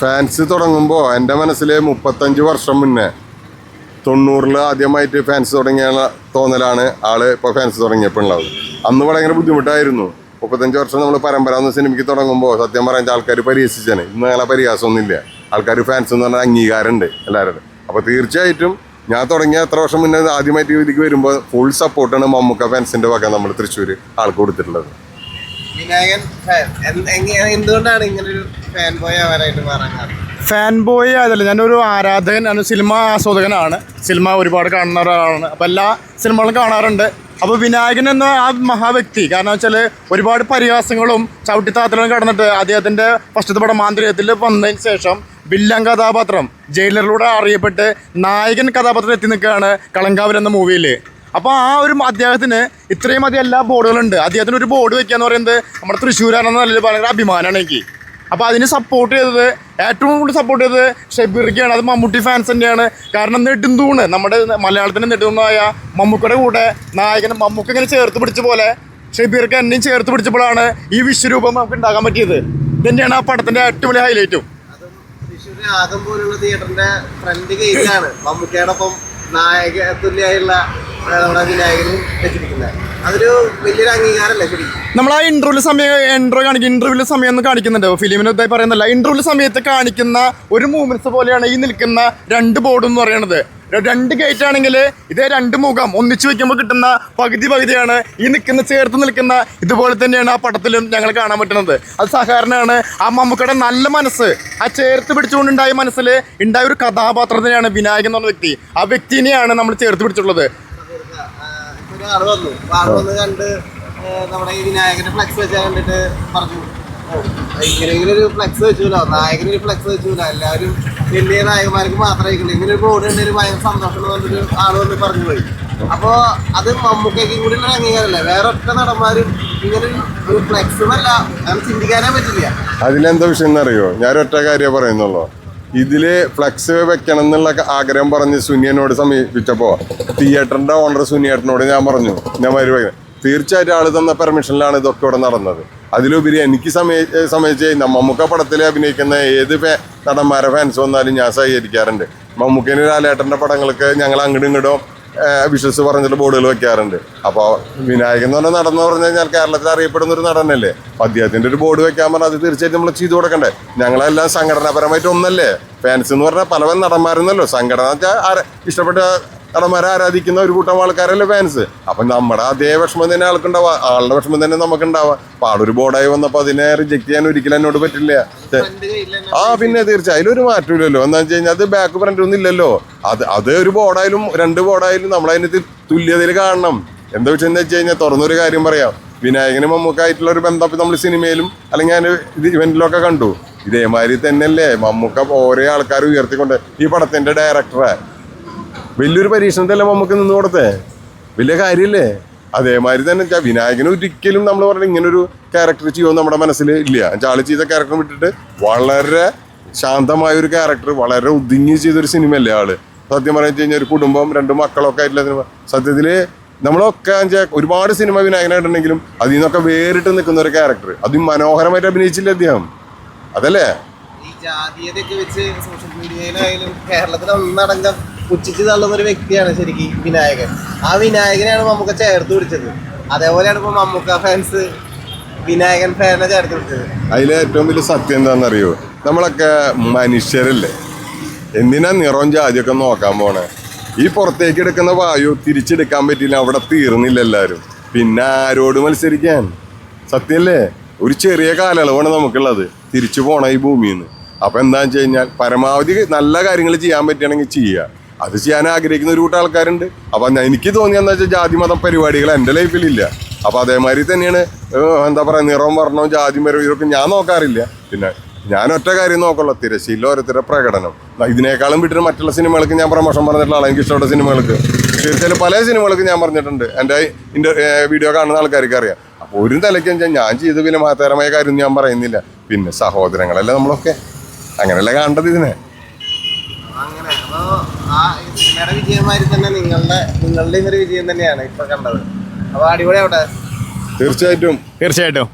Fans തുടങ്ങുമ്പോൾ എന്റെ മനസ്സിൽ മുപ്പത്തഞ്ച് വർഷം മുന്നേ തൊണ്ണൂറിൽ ആദ്യമായിട്ട് ഫാൻസ് തുടങ്ങിയ തോന്നലാണ് ആൾ ഇപ്പോൾ ഫാൻസ് തുടങ്ങിയപ്പോൾ ഉള്ളത്. അന്ന് ഭയങ്കര ബുദ്ധിമുട്ടായിരുന്നു. മുപ്പത്തഞ്ച് വർഷം നമ്മൾ പരമ്പര എന്ന സിനിമയ്ക്ക് തുടങ്ങുമ്പോൾ സത്യം പറഞ്ഞാൽ ആൾക്കാർ പരിഹസിച്ചാണ് ഇന്ന് അങ്ങനെ പരിഹാസമൊന്നുമില്ല. ആൾക്കാർ ഫാൻസ് എന്ന് പറഞ്ഞാൽ അംഗീകാരമുണ്ട് എല്ലാവരും അപ്പോൾ തീർച്ചയായിട്ടും ഞാൻ തുടങ്ങിയ എത്ര വർഷം മുന്നേ ആദ്യമായിട്ട് ഇതിലേക്ക് വരുമ്പോൾ ഫുൾ സപ്പോർട്ടാണ് മമ്മൂക്ക ഫാൻസിന്റെ വക നമ്മൾ തൃശ്ശൂർ ആൾക്ക് കൊടുത്തിട്ടുള്ളത്. വിനായകൻ എന്തുകൊണ്ടാണ് ഇങ്ങനെ ഒരു ഫാൻ ബോയ് ആവാനായിട്ട് മാറാൻ ഫാൻ ബോയ് ആയതല്ല ഞാനൊരു ആരാധകൻ ആണ് സിനിമ ആസ്വാദകനാണ്. സിനിമ ഒരുപാട് കാണുന്ന ഒരാളാണ് അപ്പോൾ എല്ലാ സിനിമകളും കാണാറുണ്ട്. അപ്പോൾ വിനായകൻ എന്ന ആ മഹാവ്യക്തി കാരണം വെച്ചാൽ ഒരുപാട് പരിഹാസങ്ങളും ചവിട്ടിത്താത്തലും കടന്നിട്ട് അദ്ദേഹത്തിന്റെ ഫസ്റ്റത്തെ പടം മാന്ത്രികത്തിൽ വന്നതിന് ശേഷം വില്ലൻ കഥാപാത്രം ജയിലറിലൂടെ അറിയപ്പെട്ട് നായകൻ കഥാപാത്രം എത്തി നിൽക്കുകയാണ് കളങ്കാവൽ എന്ന മൂവിയിൽ അപ്പോൾ ആ ഒരു അദ്ദേഹത്തിന് ഇത്രയും അധികം എല്ലാ ബോർഡുകളുണ്ട് അദ്ദേഹത്തിന് ഒരു ബോർഡ് വെക്കുക എന്ന് പറയുന്നത് നമ്മുടെ തൃശ്ശൂരാണെന്ന നിലയിൽ ഭയങ്കര അഭിമാനമാണ് എനിക്ക്. അപ്പോൾ അതിന് സപ്പോർട്ട് ചെയ്തത് ഏറ്റവും കൂടുതൽ സപ്പോർട്ട് ചെയ്തത് ഷെബീർക്കാണ്. അത് മമ്മൂട്ടി ഫാൻസ് തന്നെയാണ്. കാരണം നെടുന്തൂണ് നമ്മുടെ മലയാളത്തിന്റെ നെടുന്തൂണായ മമ്മൂക്കയുടെ കൂടെ നായകൻ മമ്മൂക്ക ഇങ്ങനെ ചേർത്ത് പിടിച്ച പോലെ ഷെബീർക്ക് എന്നെയും ചേർത്ത് പിടിച്ചപ്പോഴാണ് ഈ വിശ്വരൂപം നമുക്ക് ഉണ്ടാക്കാൻ പറ്റിയത്. ഇതന്നെയാണ് ആ പടത്തിന്റെ ഏറ്റവും വലിയ ഹൈലൈറ്റും ആകം പോലുള്ള തിയേറ്ററിന്റെ ഫ്രണ്ട് ഗേറ്റിലാണ് മമ്മൂക്കയോടൊപ്പം നായക തുല്യമായുള്ള ആ, നമ്മുടെ വിനായകനും അതൊരു നമ്മൾ ആ സമയം എൻട്രോ കാണിക്കും ഇന്റർവ്യൂൽ സമയം ഒന്ന് കാണിക്കുന്നുണ്ട്. ഫിലിമിന് ഇതായി പറയുന്നില്ല ഇന്റർവ്യൂ സമയത്ത് കാണിക്കുന്ന ഒരു മൂവ്മെന്റ്സ് പോലെയാണ് ഈ നിൽക്കുന്ന രണ്ട് ബോർഡ് എന്ന് പറയുന്നത് രണ്ട് ഗേറ്റ് ആണെങ്കിൽ ഇതേ രണ്ട് മുഖം ഒന്നിച്ചു വെക്കുമ്പോൾ കിട്ടുന്ന പകുതി പകുതിയാണ് ഈ നിൽക്കുന്ന ചേർത്ത് നിൽക്കുന്ന ഇതുപോലെ തന്നെയാണ് ആ പടത്തിലും ഞങ്ങൾ കാണാൻ പറ്റുന്നത്. അത് സഹകരണമാണ് ആ മമ്മൂക്കയുടെ നല്ല മനസ്സ് ആ ചേർത്ത് പിടിച്ചുകൊണ്ടുണ്ടായ മനസ്സിൽ ഉണ്ടായ ഒരു കഥാപാത്രത്തിനെയാണ് വിനായകൻ എന്ന് പറഞ്ഞ വ്യക്തി. ആ വ്യക്തിനെയാണ് നമ്മൾ ചേർത്ത് പിടിച്ചിട്ടുള്ളത്. ഒരാൾ വന്നു. അപ്പൊ ആൾ വന്ന് കണ്ട് നമ്മുടെ ഈ വിനായകന്റെ ഫ്ലെക്സ് വെച്ചാൽ കണ്ടിട്ട് പറഞ്ഞു. "ഓ, ഇങ്ങനെയെങ്കിലും ഒരു ഫ്ലെക്സ് വെച്ചൂല? നായകൻ ഒരു ഫ്ലെക്സ് വെച്ചൂല? എല്ലാവരും വലിയ നായകന്മാർക്ക് മാത്രമേ ഇങ്ങനെ ഒരു ബോർഡ് ഉണ്ടെങ്കിൽ ഭയങ്കര സന്തോഷം പറഞ്ഞൊരു ആൾ വന്ന് പറഞ്ഞു പോയി. അപ്പോ അത് മമ്മൂക്കയ്ക്കും കൂടി ഉള്ള അംഗീകാരമല്ല? വേറെ ഒറ്റ നടന്മാരും ഇങ്ങനെ ഒരു ഫ്ലെക്സ് എന്നല്ല. ചിന്തിക്കാനേ പറ്റില്ല. അതിലെന്താ വിഷയം എന്നറിയോ? ഒറ്റ കാര്യം പറയുന്നുള്ളൂ. ഇതിൽ ഫ്ലെക്സ് വെക്കണം എന്നുള്ള ആഗ്രഹം പറഞ്ഞ് സുനിയനോട് സമീപിച്ചപ്പോ തിയേറ്ററിന്റെ ഓണർ സുനിയേട്ടനോട് ഞാൻ പറഞ്ഞു ഞാൻ വരുവാ തീർച്ചയായിട്ടും ആൾ തന്ന പെർമിഷനിലാണ് ഇതൊക്കെ ഇവിടെ നടന്നത്. അതിലുപരി എനിക്ക് സമയ സമയത്ത് മമ്മൂക്ക പടത്തിൽ അഭിനയിക്കുന്ന ഏത് ഫേ- നടന്മാരെ ഫാൻസ് വന്നാലും ഞാൻ സഹകരിക്കാറുണ്ട്. മമ്മൂക്കിന് ലാലേട്ടന്റെ പടങ്ങൾക്ക് ഞങ്ങൾ അങ്ങോട്ടും ഇങ്ങോട്ടും വിശ്വസ് പറഞ്ഞിട്ട് ബോർഡുകൾ വെക്കാറുണ്ട്. അപ്പോൾ വിനായകൻ എന്ന് പറഞ്ഞ നടന്ന് പറഞ്ഞു കഴിഞ്ഞാൽ കേരളത്തിൽ അറിയപ്പെടുന്ന ഒരു നടനല്ലേ? അപ്പം അദ്ദേഹത്തിന്റെ ഒരു ബോർഡ് വെക്കാൻ പറഞ്ഞാൽ അത് തീർച്ചയായിട്ടും നമ്മൾ ചെയ്തു കൊടുക്കണ്ടേ? ഞങ്ങളെല്ലാം സംഘടനാപരമായിട്ട് ഒന്നല്ലേ? ഫാൻസ് എന്ന് പറഞ്ഞാൽ പല പല നടന്മാരുന്നല്ലോ. സംഘടന വെച്ചാൽ ആര നടന്മാരെ ആരാധിക്കുന്ന ഒരു കൂട്ടം ആൾക്കാരല്ലേ ഫാൻസ് അപ്പം നമ്മുടെ അതേ വിഷമം തന്നെ ആൾക്കുണ്ടാവുക ആളുടെ വിഷമം തന്നെ നമുക്കുണ്ടാവുക അപ്പം ആളൊരു ബോർഡായി വന്നപ്പോൾ അതിനെ റിജക്ട് ചെയ്യാൻ ഒരിക്കലും എന്നോട് പറ്റില്ല. ആ പിന്നെ തീർച്ചയായും അതിലൊരു മാറ്റമില്ലല്ലോ എന്താ വെച്ച് കഴിഞ്ഞാൽ അത് ബാക്ക് ഫ്രണ്ട് ഒന്നും ഇല്ലല്ലോ. അത് അത് ഒരു ബോർഡായാലും രണ്ട് ബോർഡായാലും നമ്മളതിനകത്ത് തുല്യതയിൽ കാണണം. എന്താ വെച്ചെന്ന് വെച്ച് കഴിഞ്ഞാൽ തുറന്നൊരു കാര്യം പറയാം. വിനായകനും മമ്മൂക്കായിട്ടുള്ള ഒരു ബന്ധം നമ്മൾ സിനിമയിലും അല്ലെങ്കിൽ ഞാൻ ഇത് ഇവന്റിലൊക്കെ കണ്ടു. ഇതേമാതിരി തന്നെയല്ലേ? മമ്മൂക്ക ഓരോ ആൾക്കാർ ഉയർത്തിക്കൊണ്ട് ഈ പടത്തിന്റെ ഡയറക്ടറെ വലിയൊരു പരീക്ഷണത്തിലല്ലേ നമുക്ക് നിന്ന് കൊടുത്തേ? വലിയ കാര്യമില്ലേ അതേമാതിരി തന്നെ വെച്ചാൽ വിനായകന് ഒരിക്കലും നമ്മൾ പറഞ്ഞ ഇങ്ങനൊരു ക്യാരക്ടർ ചെയ്യുമെന്ന് നമ്മുടെ മനസ്സിൽ ഇല്ല. ആൾ ചെയ്ത ക്യാരക്ടർ വിട്ടിട്ട് വളരെ ശാന്തമായ ഒരു ക്യാരക്ടർ വളരെ ഒതുങ്ങി ചെയ്തൊരു സിനിമയല്ലേ ആൾ. സത്യം പറഞ്ഞു കഴിഞ്ഞാൽ ഒരു കുടുംബം രണ്ട് മക്കളൊക്കെ ആയിട്ടുള്ള സിനിമ സത്യത്തിൽ നമ്മളൊക്കെ ഒരുപാട് സിനിമ വിനായകനായിട്ടുണ്ടെങ്കിലും അതിൽ നിന്നൊക്കെ വേറിട്ട് നിൽക്കുന്ന ഒരു ക്യാരക്ടർ അതും മനോഹരമായിട്ട് അഭിനയിച്ചില്ല അദ്ദേഹം? അതല്ലേ? ഈ ജാതീയതയൊക്കെ വെച്ച് സോഷ്യൽ മീഡിയയിലായാലും കേരളത്തിൽ ഒന്നടങ്കം പുച്ഛിച്ച് തള്ളുന്ന ഒരു വ്യക്തിയാണ് ശരിക്ക് വിനായകൻ. ആ വിനായകനെയാണ് മമ്മൂക്ക ചേർത്ത് പിടിച്ചത്. അതേപോലെയാണ് ഇപ്പൊ മമ്മൂക്ക ഫാൻസ് വിനായകൻ ഫാനെ ചേർത്ത് പിടിച്ചത്. അതിലെ ഏറ്റവും വലിയ സത്യം എന്താണെന്നറിയോ? നമ്മളൊക്കെ മനുഷ്യരല്ലേ? എന്തിനാ നിറവും ജാതിയൊക്കെ നോക്കാൻ പോണേ? ഈ പുറത്തേക്ക് എടുക്കുന്ന വായു തിരിച്ചെടുക്കാൻ പറ്റില്ല അവിടെ തീർന്നില്ല എല്ലാവരും പിന്നെ ആരോട് മത്സരിക്കാൻ? സത്യല്ലേ? ഒരു ചെറിയ കാലയളവാണ് നമുക്കുള്ളത്. തിരിച്ചു പോണ ഈ ഭൂമിയിൽ നിന്ന് അപ്പം എന്താണെന്ന് വെച്ച് കഴിഞ്ഞാൽ പരമാവധി നല്ല കാര്യങ്ങൾ ചെയ്യാൻ പറ്റുകയാണെങ്കിൽ ചെയ്യുക. അത് ചെയ്യാൻ ആഗ്രഹിക്കുന്ന ഒരു കൂട്ടം ആൾക്കാരുണ്ട്. അപ്പം എനിക്ക് തോന്നിയെന്ന് വെച്ചാൽ ജാതി മതം പരിപാടികൾ എന്റെ ലൈഫിലില്ല അപ്പോൾ അതേമാതിരി തന്നെയാണ് എന്താ പറയുക നിറവും വർണവും ജാതി മരവും ഇതൊക്കെ ഞാൻ നോക്കാറില്ല. പിന്നെ ഞാൻ ഒറ്റ കാര്യം നോക്കുള്ളൂ തിരശ്ശീല ഓരോരുത്തരുടെ പ്രകടനം. ഇതിനേക്കാളും വിട്ടിട്ട് മറ്റുള്ള സിനിമകൾക്ക് ഞാൻ പ്രമോഷൻ പറഞ്ഞിട്ടുള്ള എനിക്ക് ഇഷ്ടപ്പെട്ട സിനിമകൾക്ക്. തീർച്ചയായും പല സിനിമകൾക്ക് ഞാൻ പറഞ്ഞിട്ടുണ്ട്. എന്റെ ഇന്റെ വീഡിയോ കാണുന്ന ആൾക്കാർക്ക് അറിയാം. അപ്പോൾ ഒരു തലയ്ക്ക് ഞാൻ ചെയ്ത പിന്നെ മഹത്തരമായ കാര്യം ഞാൻ പറയുന്നില്ല. പിന്നെ സഹോദരങ്ങളല്ലേ നമ്മളൊക്കെ? അങ്ങനെയല്ലേ കാണേണ്ടത് ഇതിനെ? ആ സിനിമയുടെ വിജയമാതിരി തന്നെ നിങ്ങളുടെ നിങ്ങളുടെ ഒരു വിജയം തന്നെയാണ് ഇപ്പൊ കണ്ടത്. അപ്പൊ അടിപൊളി അവിടെ തീർച്ചയായിട്ടും. തീർച്ചയായിട്ടും.